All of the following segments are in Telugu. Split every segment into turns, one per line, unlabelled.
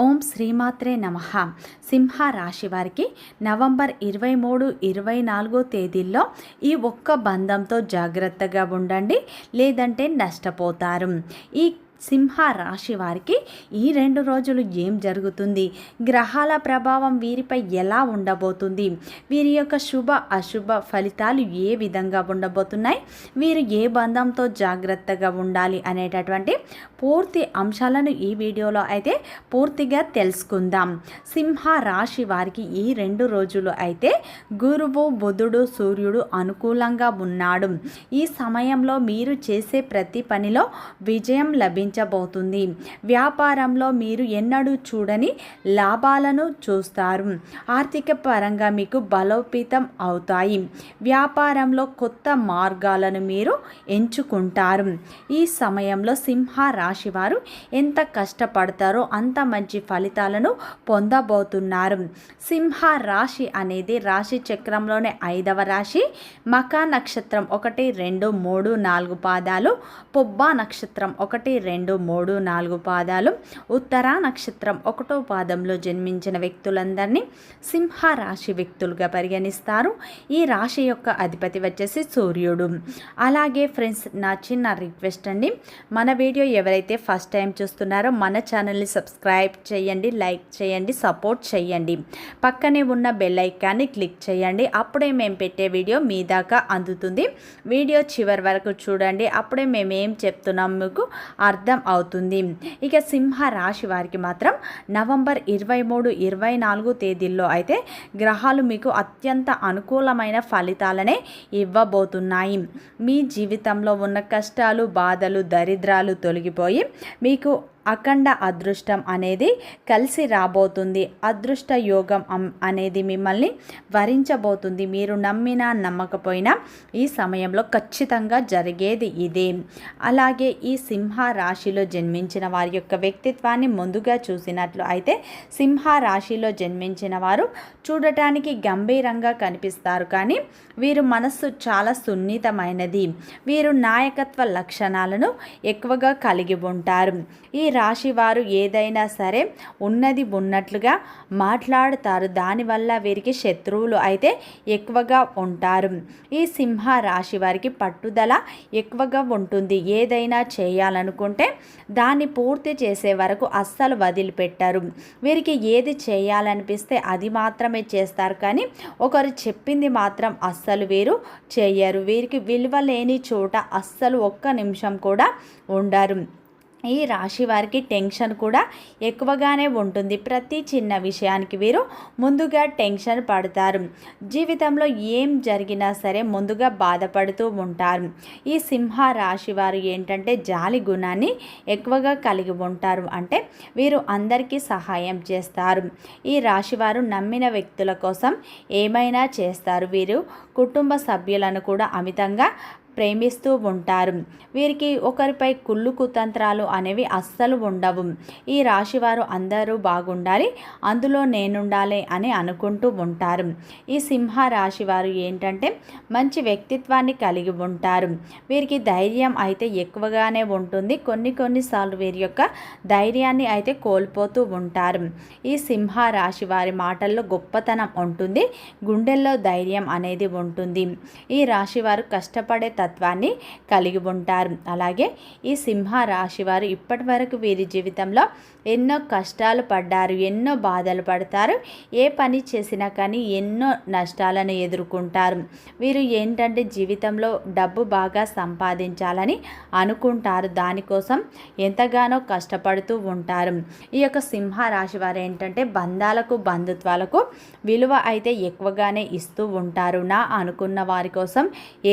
ఓం శ్రీమాత్రే నమ. సింహ రాశి వారికి నవంబర్ ఇరవై మూడు ఇరవై నాలుగో తేదీల్లో ఈ ఒక్క బంధంతో జాగ్రత్తగా ఉండండి లేదంటే నష్టపోతారు. ఈ సింహ రాశి వారికి ఈ రెండు రోజులు ఏం జరుగుతుంది? గ్రహాల ప్రభావం వీరిపై ఎలా ఉండబోతుంది? వీరి యొక్క శుభ అశుభ ఫలితాలు ఏ విధంగా ఉండబోతున్నాయి? వీరు ఏ బంధంతో జాగ్రత్తగా ఉండాలి అనేటటువంటి పూర్తి అంశాలను ఈ వీడియోలో అయితే పూర్తిగా తెలుసుకుందాం. సింహ రాశి వారికి ఈ రెండు రోజులు అయితే గురువు బుధుడు సూర్యుడు అనుకూలంగా ఉన్నాడు. ఈ సమయంలో మీరు చేసే ప్రతి పనిలో విజయం లభించబోతుంది వ్యాపారంలో మీరు ఎన్నడూ చూడని లాభాలను చూస్తారు. ఆర్థిక పరంగా మీకు బలోపేతం అవుతాయి. వ్యాపారంలో కొత్త మార్గాలను మీరు ఎంచుకుంటారు. ఈ సమయంలో సింహ రాశి వారు ఎంత కష్టపడతారో అంత మంచి ఫలితాలను పొందబోతున్నారు. సింహ రాశి అనేది రాశి చక్రంలోనే ఐదవ రాశి. మకా నక్షత్రం ఒకటి రెండు మూడు నాలుగు పాదాలు. పుబ్బా నక్షత్రం ఒకటి రెండు రెండు మూడు నాలుగు పాదాలు. ఉత్తర నక్షత్రం ఒకటో పాదంలో జన్మించిన వ్యక్తులందరినీ సింహ రాశి వ్యక్తులుగా పరిగణిస్తారు. ఈ రాశి యొక్క అధిపతి వచ్చేసి సూర్యుడు. అలాగే ఫ్రెండ్స్ నా చిన్న రిక్వెస్ట్ అండి. మన వీడియో ఎవరైతే ఫస్ట్ టైం చూస్తున్నారో మన ఛానల్ని సబ్స్క్రైబ్ చేయండి లైక్ చేయండి సపోర్ట్ చేయండి. పక్కనే ఉన్న బెల్ ఐకాన్ని క్లిక్ చేయండి. అప్పుడే మేము పెట్టే వీడియో మీ దాకా అందుతుంది. వీడియో చివరి వరకు చూడండి. అప్పుడే మేము ఏం చెప్తున్నాం మీకు అర్థం అర్థం అవుతుంది. ఇక సింహ రాశి వారికి మాత్రం నవంబర్ ఇరవై మూడు ఇరవై నాలుగు తేదీల్లో అయితే గ్రహాలు మీకు అత్యంత అనుకూలమైన ఫలితాలనే ఇవ్వబోతున్నాయి. మీ జీవితంలో ఉన్న కష్టాలు బాధలు దరిద్రాలు తొలగిపోయి మీకు అఖండ అదృష్టం అనేది కలిసి రాబోతుంది. అదృష్ట యోగం అనేది మిమ్మల్ని వరించబోతుంది. మీరు నమ్మినా నమ్మకపోయినా ఈ సమయంలో ఖచ్చితంగా జరిగేది ఇదే. అలాగే ఈ సింహ రాశిలో జన్మించిన వారి యొక్క వ్యక్తిత్వాన్ని ముందుగా చూసినట్లు అయితే సింహ రాశిలో జన్మించిన వారు చూడటానికి గంభీరంగా కనిపిస్తారు. కానీ వీరు మనస్సు చాలా సున్నితమైనది. వీరు నాయకత్వ లక్షణాలను ఎక్కువగా కలిగి ఉంటారు. ఈ రాశి వారు ఏదైనా సరే ఉన్నది ఉన్నట్లుగా మాట్లాడుతారు. దానివల్ల వీరికి శత్రువులు అయితే ఎక్కువగా ఉంటారు. ఈ సింహ రాశి వారికి పట్టుదల ఎక్కువగా ఉంటుంది. ఏదైనా చేయాలనుకుంటే దాన్ని పూర్తి చేసే వరకు అస్సలు వదిలిపెట్టారు. వీరికి ఏది చేయాలనిపిస్తే అది మాత్రమే చేస్తారు. కానీ ఒకరు చెప్పింది మాత్రం అస్సలు వీరు చేయరు. వీరికి విలువ లేని చోట అస్సలు ఒక్క నిమిషం కూడా ఉండరు. ఈ రాశి వారికి టెన్షన్ కూడా ఎక్కువగానే ఉంటుంది. ప్రతి చిన్న విషయానికి వీరు ముందుగా టెన్షన్ పడతారు. జీవితంలో ఏం జరిగినా సరే ముందుగా బాధపడుతూ ఉంటారు. ఈ సింహ రాశి వారు ఏంటంటే జాలి గుణాన్ని ఎక్కువగా కలిగి ఉంటారు. అంటే వీరు అందరికీ సహాయం చేస్తారు. ఈ రాశి వారు నమ్మిన వ్యక్తుల కోసం ఏమైనా చేస్తారు. వీరు కుటుంబ సభ్యులను కూడా అమితంగా ప్రేమిస్తూ ఉంటారు. వీరికి ఒకరిపై కుళ్ళు కుతంత్రాలు అనేవి అస్సలు ఉండవు. ఈ రాశివారు అందరూ బాగుండాలి అందులో నేనుండాలి అని అనుకుంటూ ఉంటారు. ఈ సింహ రాశి వారు ఏంటంటే మంచి వ్యక్తిత్వాన్ని కలిగి ఉంటారు. వీరికి ధైర్యం అయితే ఎక్కువగానే ఉంటుంది. కొన్ని కొన్నిసార్లు వీరి యొక్క ధైర్యాన్ని అయితే కోల్పోతూ ఉంటారు. ఈ సింహ రాశి వారి మాటల్లో గొప్పతనం ఉంటుంది గుండెల్లో ధైర్యం అనేది ఉంటుంది. ఈ రాశి వారు కష్టపడే తత్వాన్ని కలిగి ఉంటారు. అలాగే ఈ సింహ రాశి వారు ఇప్పటి వరకు వీరి జీవితంలో ఎన్నో కష్టాలు పడ్డారు ఎన్నో బాధలు పడతారు ఏ పని చేసినా కానీ ఎన్నో నష్టాలను ఎదుర్కొంటారు. వీరు ఏంటంటే జీవితంలో డబ్బు బాగా సంపాదించాలని అనుకుంటారు. దానికోసం ఎంతగానో కష్టపడుతూ ఉంటారు. ఈ యొక్క సింహ రాశి వారు ఏంటంటే బంధాలకు బంధుత్వాలకు విలువ అయితే ఎక్కువగానే ఇస్తూ ఉంటారు. నా అనుకున్న వారి కోసం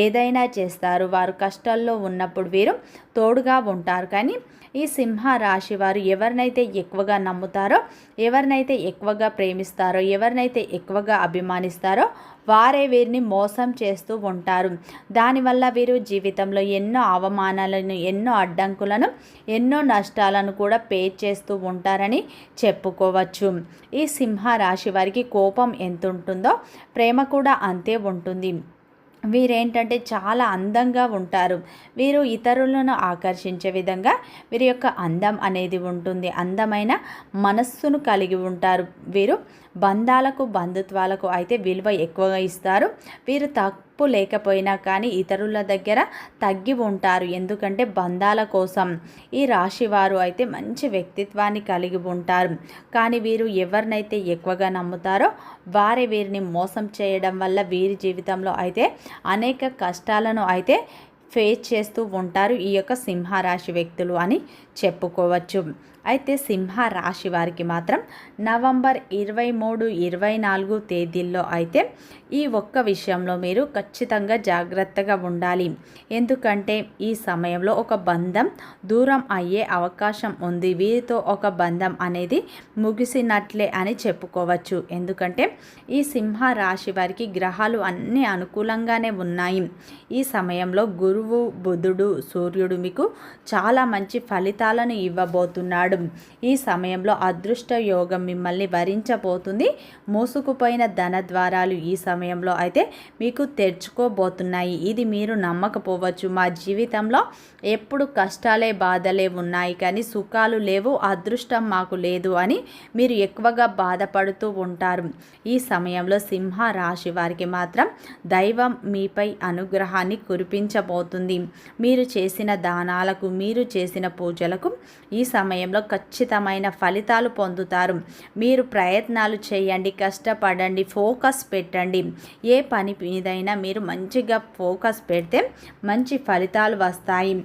ఏదైనా చేస్తారు వారు కష్టాల్లో ఉన్నప్పుడు వీరు తోడుగా ఉంటారు. కానీ ఈ సింహ రాశి వారు ఎవరినైతే ఎక్కువగా నమ్ముతారో ఎవరినైతే ఎక్కువగా ప్రేమిస్తారో ఎవరినైతే ఎక్కువగా అభిమానిస్తారో వారే వీరిని మోసం చేస్తూ ఉంటారు. దానివల్ల వీరు జీవితంలో ఎన్నో అవమానాలను ఎన్నో అడ్డంకులను ఎన్నో నష్టాలను కూడా పే చేస్తూ ఉంటారని చెప్పుకోవచ్చు. ఈ సింహ రాశి వారికి కోపం ఎంత ఉంటుందో ప్రేమ కూడా అంతే ఉంటుంది. వీరేంటంటే చాలా అందంగా ఉంటారు. వీరు ఇతరులను ఆకర్షించే విధంగా వీరి యొక్క అందం అనేది ఉంటుంది. అందమైన మనస్సును కలిగి ఉంటారు వీరు. బంధాలకు బంధుత్వాలకు అయితే విలువ ఎక్కువగా ఇస్తారు. వీరు తప్పు లేకపోయినా కానీ ఇతరుల దగ్గర తగ్గి ఉంటారు. ఎందుకంటే బంధాల కోసం ఈ రాశి వారు అయితే మంచి వ్యక్తిత్వాన్ని కలిగి ఉంటారు. కానీ వీరు ఎవరినైతే ఎక్కువగా నమ్ముతారో వారే వీరిని మోసం చేయడం వల్ల వీరి జీవితంలో అయితే అనేక కష్టాలను అయితే ఫేస్ చేస్తూ ఉంటారు ఈ యొక్క సింహరాశి వ్యక్తులు అని చెప్పుకోవచ్చు. అయితే సింహ రాశి వారికి మాత్రం నవంబర్ ఇరవై మూడు ఇరవై నాలుగు తేదీల్లో అయితే ఈ ఒక్క విషయంలో మీరు ఖచ్చితంగా జాగ్రత్తగా ఉండాలి. ఎందుకంటే ఈ సమయంలో ఒక బంధం దూరం అయ్యే అవకాశం ఉంది. వీరితో ఒక బంధం అనేది ముగిసినట్లే అని చెప్పుకోవచ్చు. ఎందుకంటే ఈ సింహ రాశి వారికి గ్రహాలు అన్నీ అనుకూలంగానే ఉన్నాయి. ఈ సమయంలో గురువు బుధుడు సూర్యుడు మీకు చాలా మంచి ఫలితాలను ఇవ్వబోతున్నాడు. ఈ సమయంలో అదృష్ట యోగం మిమ్మల్ని వరించబోతుంది. మోసుకుపోయిన ధన ద్వారాలు ఈ సమయంలో అయితే మీకు తెరుచుకోబోతున్నాయి. ఇది మీరు నమ్మకపోవచ్చు. మా జీవితంలో ఎప్పుడు కష్టాలే బాధలే ఉన్నాయి. కానీ సుఖాలు లేవు అదృష్టం మాకు లేదు అని మీరు ఎక్కువగా బాధపడుతూ ఉంటారు. ఈ సమయంలో సింహ రాశి వారికి మాత్రం దైవం మీపై అనుగ్రహాన్ని కురిపించబోతుంది మీరు చేసిన దానాలకు మీరు చేసిన పూజలకు ఈ సమయంలో ఖచ్చితమైన ఫలితాలు పొందుతారు. మీరు ప్రయత్నాలు చేయండి కష్టపడండి ఫోకస్ పెట్టండి. ఏ పని మీదైనా మీరు మంచిగా ఫోకస్ పెడితే మంచి ఫలితాలు వస్తాయి.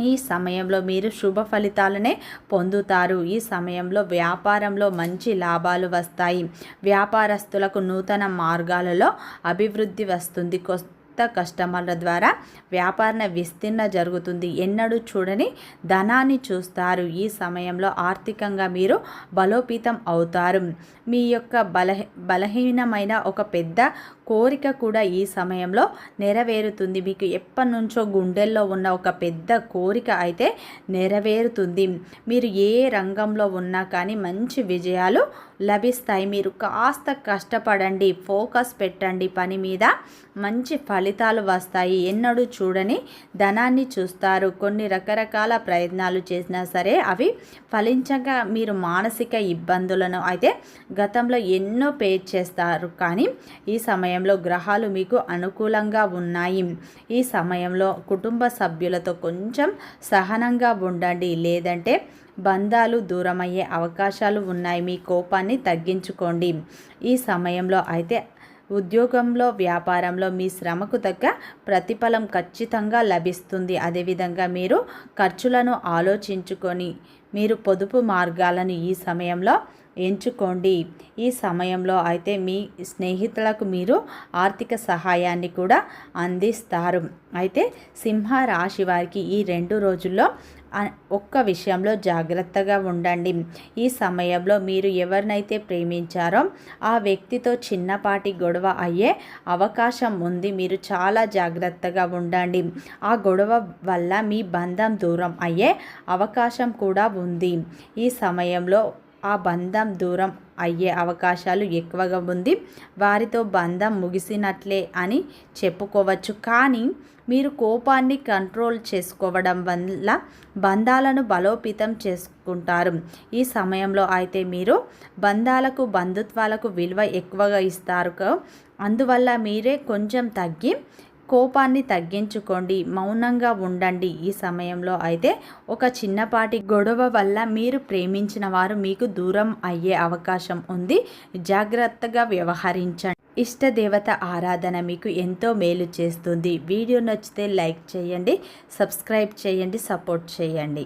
ఈ సమయంలో మీరు శుభ ఫలితాలనే పొందుతారు. ఈ సమయంలో వ్యాపారంలో మంచి లాభాలు వస్తాయి. వ్యాపారస్తులకు నూతన మార్గాలలో అభివృద్ధి వస్తుంది. కొత్త కస్టమర్ల ద్వారా వ్యాపార విస్తీర్ణ జరుగుతుంది. ఎన్నడూ చూడని ధనాన్ని చూస్తారు. ఈ సమయంలో ఆర్థికంగా మీరు బలోపేతం అవుతారు. మీ యొక్క బలహ బలహీనమైన ఒక పెద్ద కోరిక కూడా ఈ సమయంలో నెరవేరుతుంది. మీకు ఎప్పటి నుంచో గుండెల్లో ఉన్న ఒక పెద్ద కోరిక అయితే నెరవేరుతుంది. మీరు ఏ రంగంలో ఉన్నా కానీ మంచి విజయాలు లభిస్తాయి. మీరు కాస్త కష్టపడండి ఫోకస్ పెట్టండి. పని మీద మంచి ఫలితాలు వస్తాయి. ఎన్నడూ చూడని ధనాన్ని చూస్తారు. కొన్ని రకరకాల ప్రయత్నాలు చేసినా సరే అవి ఫలించగా మీరు మానసిక ఇబ్బందులను అయితే గతంలో ఎన్నో పే చేస్తారు. కానీ ఈ సమయం సమయంలో గ్రహాలు మీకు అనుకూలంగా ఉన్నాయి. ఈ సమయంలో కుటుంబ సభ్యులతో కొంచెం సహనంగా ఉండండి. లేదంటే బంధాలు దూరమయ్యే అవకాశాలు ఉన్నాయి. మీ కోపాన్ని తగ్గించుకోండి. ఈ సమయంలో అయితే ఉద్యోగంలో వ్యాపారంలో మీ శ్రమకు తగ్గ ప్రతిఫలం ఖచ్చితంగా లభిస్తుంది. అదేవిధంగా మీరు ఖర్చులను ఆలోచించుకొని మీరు పొదుపు మార్గాలను ఈ సమయంలో ఎంచుకోండి. ఈ సమయంలో అయితే మీ స్నేహితులకు మీరు ఆర్థిక సహాయాన్ని కూడా అందిస్తారు. అయితే సింహ రాశి వారికి ఈ రెండు రోజుల్లో ఒక్క విషయంలో జాగ్రత్తగా ఉండండి. ఈ సమయంలో మీరు ఎవరినైతే ప్రేమించారో ఆ వ్యక్తితో చిన్నపాటి గొడవ అయ్యే అవకాశం ఉంది. మీరు చాలా జాగ్రత్తగా ఉండండి. ఆ గొడవ వల్ల మీ బంధం దూరం అయ్యే అవకాశం కూడా ఉంది. ఈ సమయంలో ఆ బంధం దూరం అయ్యే అవకాశాలు ఎక్కువగా ఉంది. వారితో బంధం ముగిసినట్లే అని చెప్పుకోవచ్చు. కానీ మీరు కోపాన్ని కంట్రోల్ చేసుకోవడం వల్ల బంధాలను బలోపేతం చేసుకుంటారు. ఈ సమయంలో అయితే మీరు బంధాలకు బంధుత్వాలకు విలువ ఎక్కువగా ఇస్తారు. అందువల్ల మీరే కొంచెం తగ్గి కోపాన్ని తగ్గించుకోండి మౌనంగా ఉండండి ఈ సమయంలో. అయితే ఒక చిన్నపాటి గొడవ వల్ల మీరు ప్రేమించిన వారు మీకు దూరం అయ్యే అవకాశం ఉంది. జాగ్రత్తగా వ్యవహరించండి. ఇష్టదేవత ఆరాధన మీకు ఎంతో మేలు చేస్తుంది. వీడియో నచ్చితే లైక్ చేయండి సబ్స్క్రైబ్ చేయండి సపోర్ట్ చేయండి.